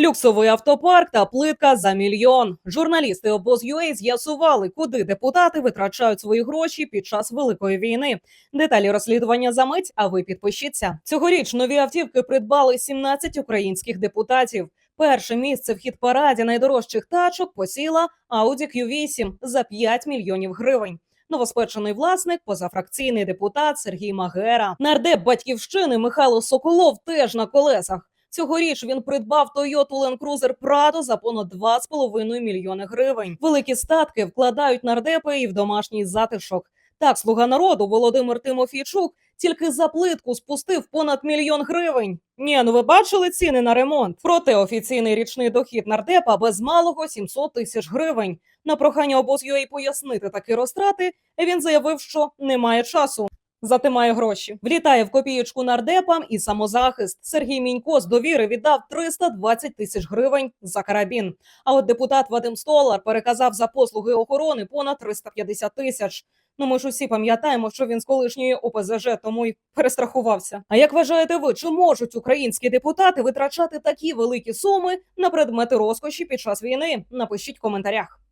Люксовий автопарк та плитка за мільйон. Журналісти обоз.ua з'ясували, куди депутати витрачають свої гроші під час великої війни. Деталі розслідування за мить. А ви підпишіться. Цьогоріч нові автівки придбали 17 українських депутатів. Перше місце в хіт параді найдорожчих тачок посіла Audi Q8 за 5 мільйонів гривень. Новоспечений власник, позафракційний депутат Сергій Магера, нардеп батьківщини Михайло Соколов теж на колесах. Цьогоріч він придбав Toyota Land Cruiser Prado за понад 2,5 мільйони гривень. Великі статки вкладають нардепи і в домашній затишок. Так, слуга народу Володимир Тимофійчук тільки за плитку спустив понад мільйон гривень. Ні, ну ви бачили ціни на ремонт. Проте офіційний річний дохід нардепа без малого 700 тисяч гривень. На прохання обоз.ua пояснити такі розтрати, він заявив, що немає часу. Зате має гроші. Влітає в копієчку нардепам і самозахист. Сергій Мінько з довіри віддав 320 тисяч гривень за карабін. А от депутат Вадим Столар переказав за послуги охорони понад 350 тисяч. Ну, ми ж усі пам'ятаємо, що він з колишньої ОПЗЖ, тому й перестрахувався. А як вважаєте ви, чи можуть українські депутати витрачати такі великі суми на предмети розкоші під час війни? Напишіть в коментарях.